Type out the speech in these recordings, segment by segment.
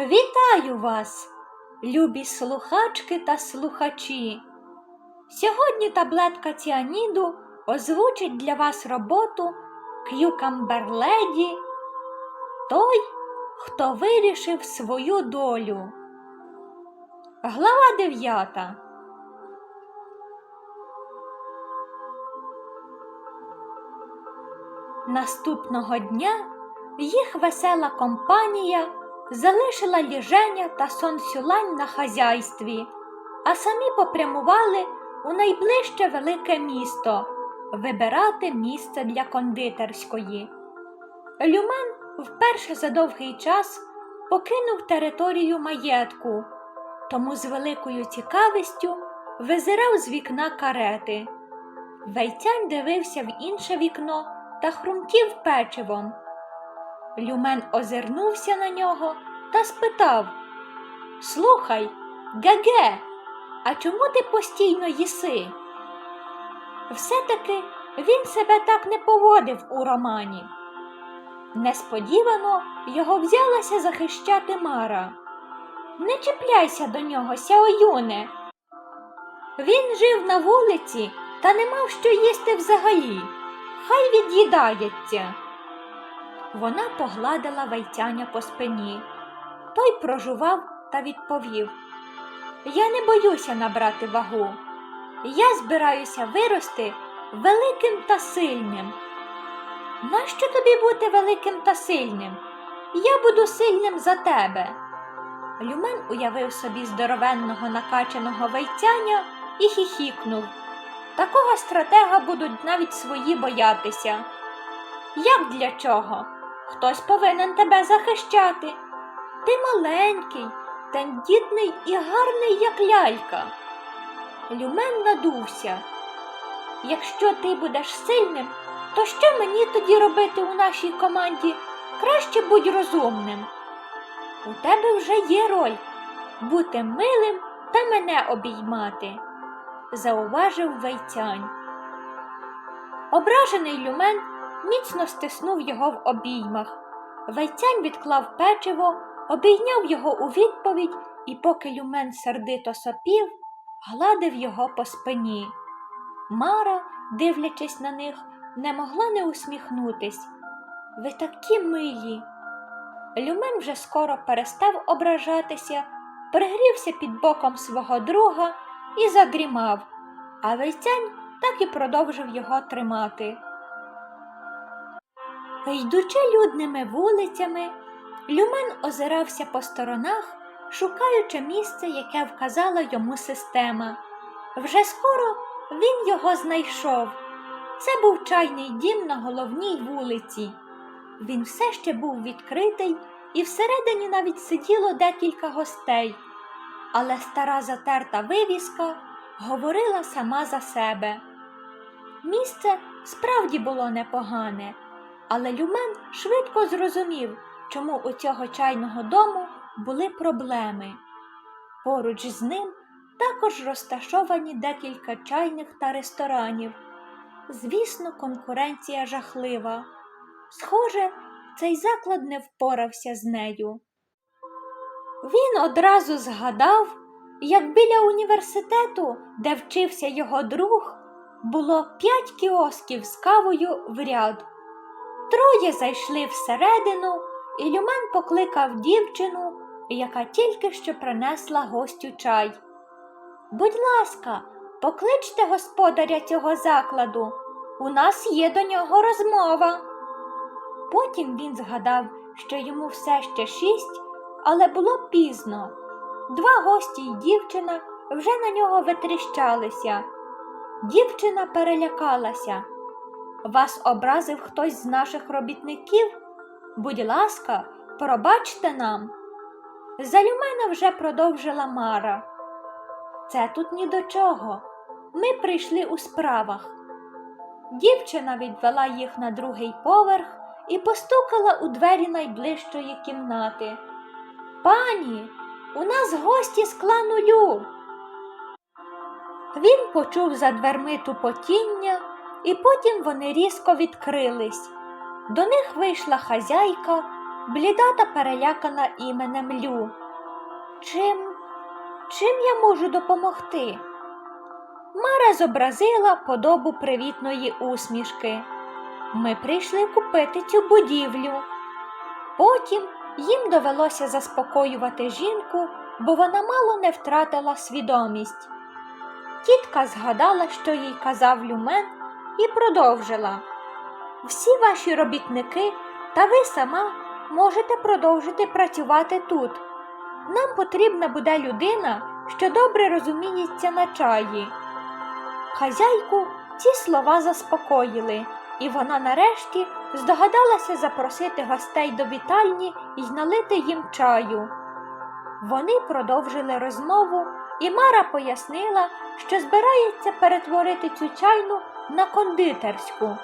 Вітаю вас, любі слухачки та слухачі. Сьогодні таблетка ціаніду озвучить для вас роботу К'юкамбер Леді Той, хто вирішив свою долю. Глава 9. Наступного дня їх весела компанія залишила ліженя та сон сюлань на хазяйстві, а самі попрямували у найближче велике місто вибирати місце для кондитерської. Люмен вперше за довгий час покинув територію маєтку, тому з великою цікавістю визирав з вікна карети. Вейцянь дивився в інше вікно та хрумтів печивом. Люмен озирнувся на нього та спитав Слухай, Геге, а чому ти постійно їси? Все-таки він себе так не поводив у романі. Несподівано його взялася захищати Мара. Не чіпляйся до нього, Сяоюне. Він жив на вулиці та не мав що їсти взагалі. Хай від'їдається. Вона погладила вайцяня по спині. Той прожував та відповів Я не боюся набрати вагу. Я збираюся вирости великим та сильним. Нащо тобі бути великим та сильним? Я буду сильним за тебе. Люмен уявив собі здоровенного накачаного вейцяня і хіхікнув. Такого стратега будуть навіть свої боятися. Як для чого? Хтось повинен тебе захищати. Ти маленький, тендітний і гарний, як лялька. Люмен надувся. Якщо ти будеш сильним, то що мені тоді робити у нашій команді? Краще будь розумним. У тебе вже є роль бути милим та мене обіймати, зауважив вейцянь. Ображений люмен міцно стиснув його в обіймах. Вайцянь відклав печиво, обійняв його у відповідь і, поки люмен сердито сопів, гладив його по спині. Мара, дивлячись на них, не могла не усміхнутись. Ви такі милі. Люмен вже скоро перестав ображатися, пригрівся під боком свого друга і задрімав, а вейцянь так і продовжив його тримати. Йдучи людними вулицями, Люмен озирався по сторонах, шукаючи місце, яке вказала йому система. Вже скоро він його знайшов. Це був чайний дім на головній вулиці. Він все ще був відкритий, і всередині навіть сиділо декілька гостей, але стара затерта вивіска говорила сама за себе. Місце справді було непогане, але Люмен швидко зрозумів, чому у цього чайного дому були проблеми. Поруч з ним також розташовані декілька чайних та ресторанів. Звісно, конкуренція жахлива. Схоже, цей заклад не впорався з нею. Він одразу згадав, як біля університету, де вчився його друг, було п'ять кіосків з кавою в ряд. Троє зайшли всередину, і Люмен покликав дівчину, яка тільки що принесла гостю чай. Будь ласка, покличте господаря цього закладу. У нас є до нього розмова. Потім він згадав, що йому все ще шість, але було пізно. Два гості й дівчина вже на нього витріщалися. Дівчина перелякалася. Вас образив хтось з наших робітників? Будь ласка, пробачте нам. За Люмена вже продовжила Мара. Це тут ні до чого. Ми прийшли у справах. Дівчина відвела їх на другий поверх і постукала у двері найближчої кімнати. Пані, у нас гості з клану Лю. Він почув за дверми тупотіння, і потім вони різко відкрились. До них вийшла хазяйка бліда та перелякана іменем Лю. Чим, чим я можу допомогти? Мара зобразила подобу привітної усмішки. Ми прийшли купити цю будівлю. Потім їм довелося заспокоювати жінку, бо вона мало не втратила свідомість. Тітка згадала, що їй казав люмен, і продовжила. Всі ваші робітники та ви сама можете продовжити працювати тут. Нам потрібна буде людина, що добре розуміється на чаї. Хазяйку ці слова заспокоїли, і вона нарешті здогадалася запросити гостей до вітальні і налити їм чаю. Вони продовжили розмову, і Мара пояснила, що збирається перетворити цю чайну на кондитерську.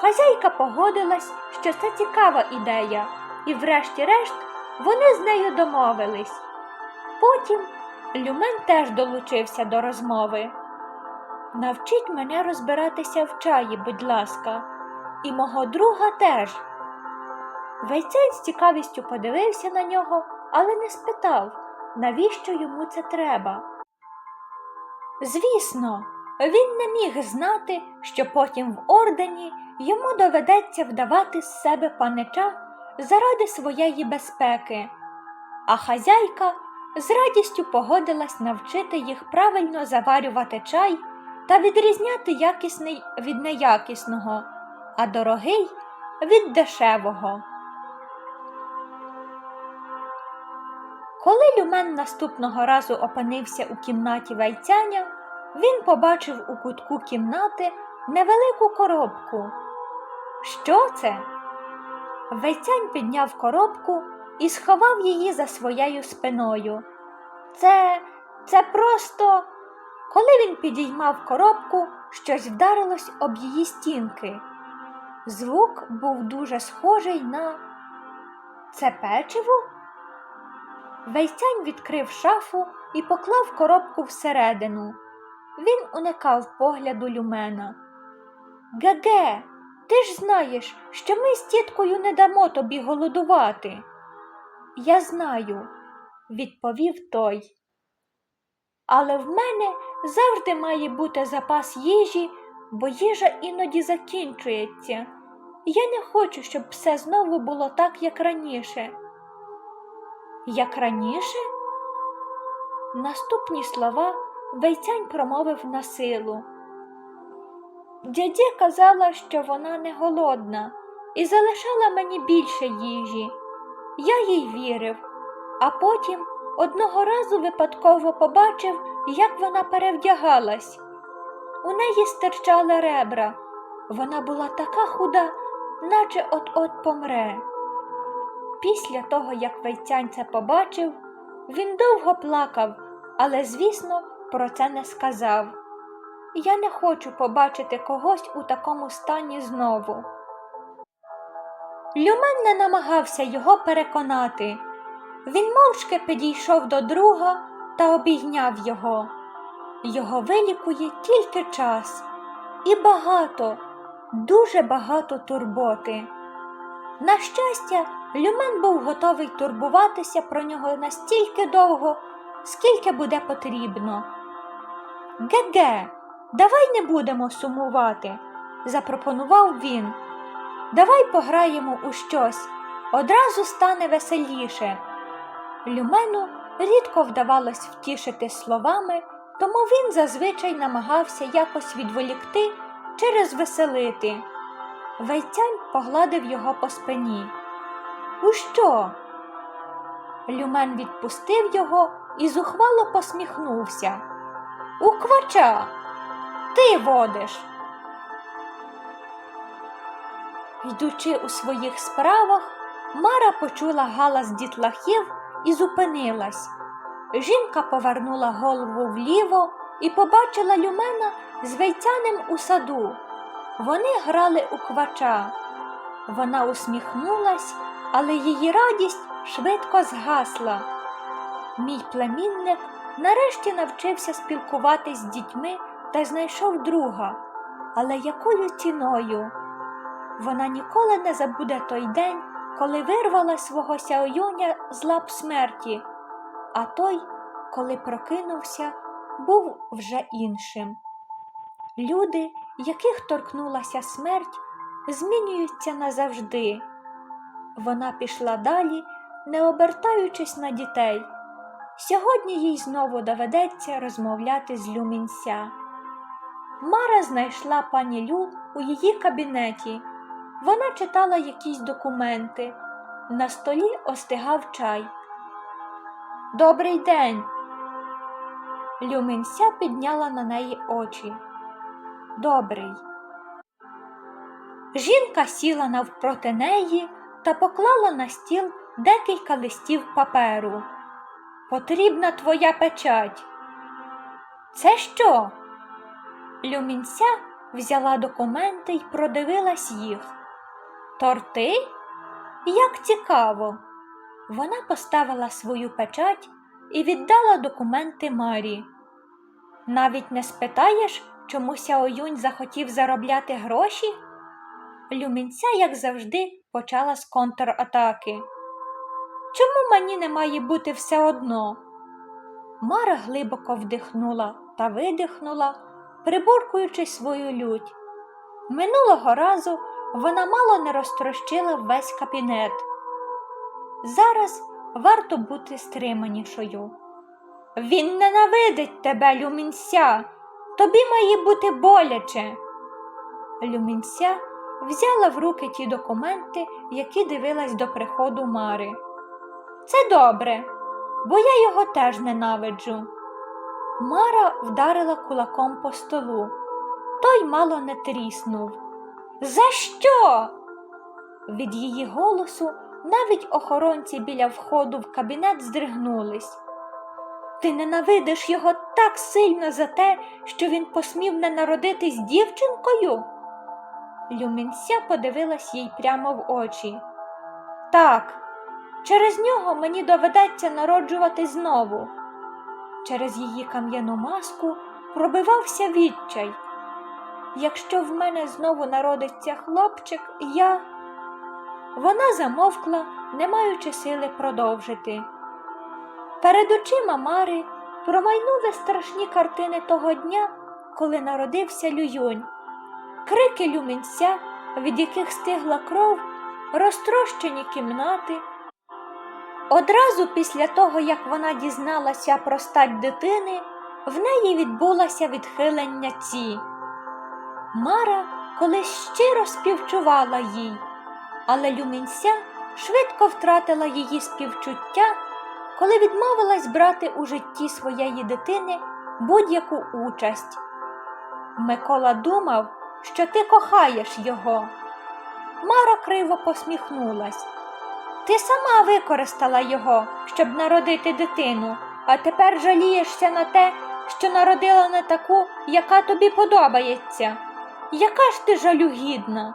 Хазяйка погодилась, що це цікава ідея, і врешті-решт вони з нею домовились. Потім Люмен теж долучився до розмови. Навчіть мене розбиратися в чаї, будь ласка, і мого друга теж. Вейцей з цікавістю подивився на нього, але не спитав, навіщо йому це треба. Звісно, він не міг знати, що потім в ордені йому доведеться вдавати з себе панича заради своєї безпеки, а хазяйка з радістю погодилась навчити їх правильно заварювати чай та відрізняти якісний від неякісного, а дорогий від дешевого. Коли Люмен наступного разу опинився у кімнаті вайцяня, він побачив у кутку кімнати невелику коробку. Що це? Вейцянь підняв коробку і сховав її за своєю спиною. Це, це просто. Коли він підіймав коробку, щось вдарилось об її стінки. Звук був дуже схожий на це печиво. Вейцянь відкрив шафу і поклав коробку всередину. Він уникав погляду люмена. Геге, ти ж знаєш, що ми з тіткою не дамо тобі голодувати. Я знаю, відповів той. Але в мене завжди має бути запас їжі, бо їжа іноді закінчується. Я не хочу, щоб все знову було так, як раніше. Як раніше? Наступні слова Вейцянь промовив на силу. Дядя казала, що вона не голодна, і залишала мені більше їжі. Я їй вірив, а потім одного разу випадково побачив, як вона перевдягалась. У неї стирчали ребра. Вона була така худа, наче от-от помре. Після того, як Вейцянь це побачив, він довго плакав, але, звісно, про це не сказав. Я не хочу побачити когось у такому стані знову. Люмен не намагався його переконати. Він мовчки підійшов до друга та обійняв його. Його вилікує тільки час і багато, дуже багато турботи. На щастя, Люмен був готовий турбуватися про нього настільки довго, скільки буде потрібно. Ге-ге, давай не будемо сумувати, запропонував він. Давай пограємо у щось, одразу стане веселіше. Люмену рідко вдавалось втішити словами, тому він зазвичай намагався якось відволікти чи розвеселити. Вейцянь погладив його по спині. У що? Люмен відпустив його і зухвало посміхнувся. У квача. Ти водиш. Йдучи у своїх справах, Мара почула галас дітлахів і зупинилась. Жінка повернула голову вліво і побачила люмена з вейцяним у саду. Вони грали у квача. Вона усміхнулась, але її радість швидко згасла. Мій племінник нарешті навчився спілкуватись з дітьми та знайшов друга. Але якою ціною? Вона ніколи не забуде той день, коли вирвала свого Сяоюня з лап смерті, а той, коли прокинувся, був вже іншим. Люди, яких торкнулася смерть, змінюються назавжди. Вона пішла далі, не обертаючись на дітей. Сьогодні їй знову доведеться розмовляти з Люмінся. Мара знайшла пані Лю у її кабінеті. Вона читала якісь документи. На столі остигав чай. Добрий день. Люмінся підняла на неї очі. Добрий. Жінка сіла навпроти неї та поклала на стіл декілька листів паперу. Потрібна твоя печать. Це що? Люмінця взяла документи й продивилась їх. Торти? Як цікаво. Вона поставила свою печать і віддала документи Марі. Навіть не спитаєш, чому Сяоюнь захотів заробляти гроші? Люмінця, як завжди, почала з контратаки. Чому мені не має бути все одно? Мара глибоко вдихнула та видихнула, приборкуючи свою лють. Минулого разу вона мало не розтрощила весь кабінет. Зараз варто бути стриманішою. Він ненавидить тебе, Люмінся. Тобі має бути боляче. Люмінся взяла в руки ті документи, які дивилась до приходу Мари. Це добре, бо я його теж ненавиджу. Мара вдарила кулаком по столу. Той мало не тріснув. За що? Від її голосу навіть охоронці біля входу в кабінет здригнулись. Ти ненавидиш його так сильно за те, що він посмів не народитись дівчинкою? Люмінся подивилась їй прямо в очі. Так, через нього мені доведеться народжувати знову. Через її кам'яну маску пробивався відчай. Якщо в мене знову народиться хлопчик, я. Вона замовкла, не маючи сили продовжити. Перед очима Мари промайнули страшні картини того дня, коли народився Лююнь. Крики люмінця, від яких стигла кров, розтрощені кімнати. Одразу після того, як вона дізналася про стать дитини, в неї відбулося відхилення ці. Мара колись щиро співчувала їй, але люмінця швидко втратила її співчуття, коли відмовилась брати у житті своєї дитини будь-яку участь. Микола думав, що ти кохаєш його. Мара криво посміхнулась. Ти сама використала його, щоб народити дитину, а тепер жалієшся на те, що народила не таку, яка тобі подобається. Яка ж ти жалюгідна?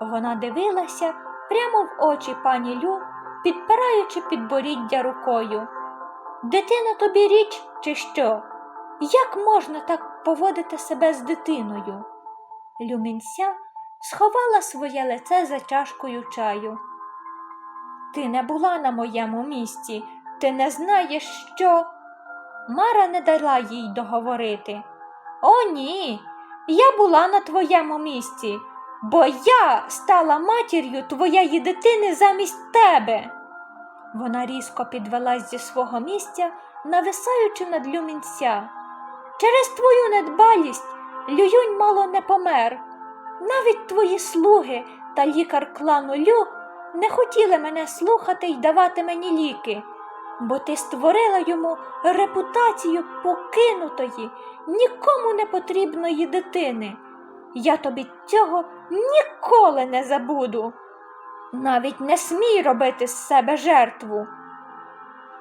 Вона дивилася прямо в очі пані Лю, підпираючи підборіддя рукою. Дитина тобі річ, чи що? Як можна так поводити себе з дитиною? Люмінся сховала своє лице за чашкою чаю. Ти не була на моєму місці, ти не знаєш, що. Мара не дала їй договорити. О, ні, я була на твоєму місці, бо я стала матір'ю твоєї дитини замість тебе. Вона різко підвелась зі свого місця, нависаючи над люмінця. Через твою недбалість Лююнь мало не помер. Навіть твої слуги та лікар клану Лю не хотіли мене слухати й давати мені ліки, бо ти створила йому репутацію покинутої, нікому не потрібної дитини. Я тобі цього ніколи не забуду. Навіть не смій робити з себе жертву.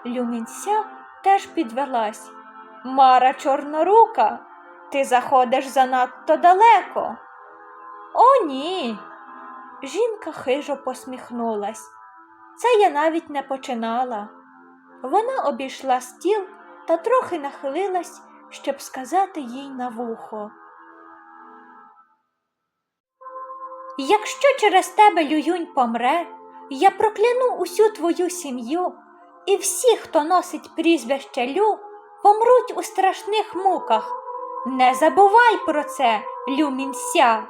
Люмінця теж підвелась. Мара чорнорука, ти заходиш занадто далеко. О, ні. Жінка хижо посміхнулась. Це я навіть не починала. Вона обійшла стіл та трохи нахилилась, щоб сказати їй на вухо. Якщо через тебе Лююнь помре, я прокляну усю твою сім'ю, і всі, хто носить прізвище Лю, помруть у страшних муках. Не забувай про це, Люмінся,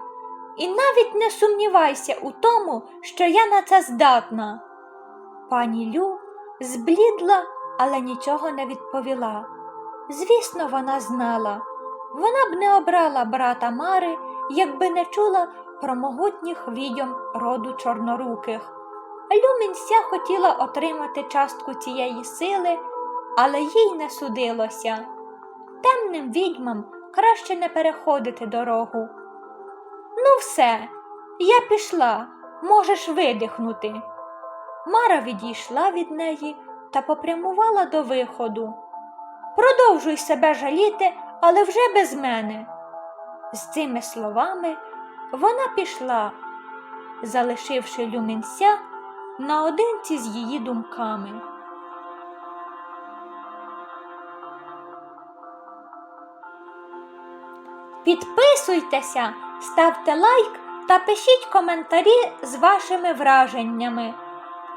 і навіть не сумнівайся у тому, що я на це здатна. Пані Лю зблідла, але нічого не відповіла. Звісно, вона знала. Вона б не обрала брата Мари, якби не чула про могутніх відьом роду чорноруких. Люмінся хотіла отримати частку цієї сили, але їй не судилося. Темним відьмам краще не переходити дорогу. Ну, все, я пішла, можеш видихнути. Мара відійшла від неї та попрямувала до виходу. Продовжуй себе жаліти, але вже без мене. З цими словами вона пішла, залишивши люмінця наодинці з її думками. Підписуйтеся, ставте лайк та пишіть коментарі з вашими враженнями.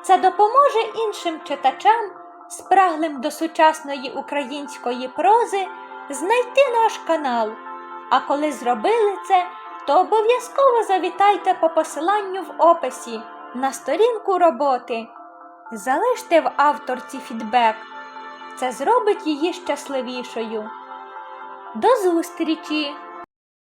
Це допоможе іншим читачам, спраглим до сучасної української прози, знайти наш канал. А коли зробили це, то обов'язково завітайте по посиланню в описі на сторінку роботи. Залиште в авторці фідбек. Це зробить її щасливішою. До зустрічі!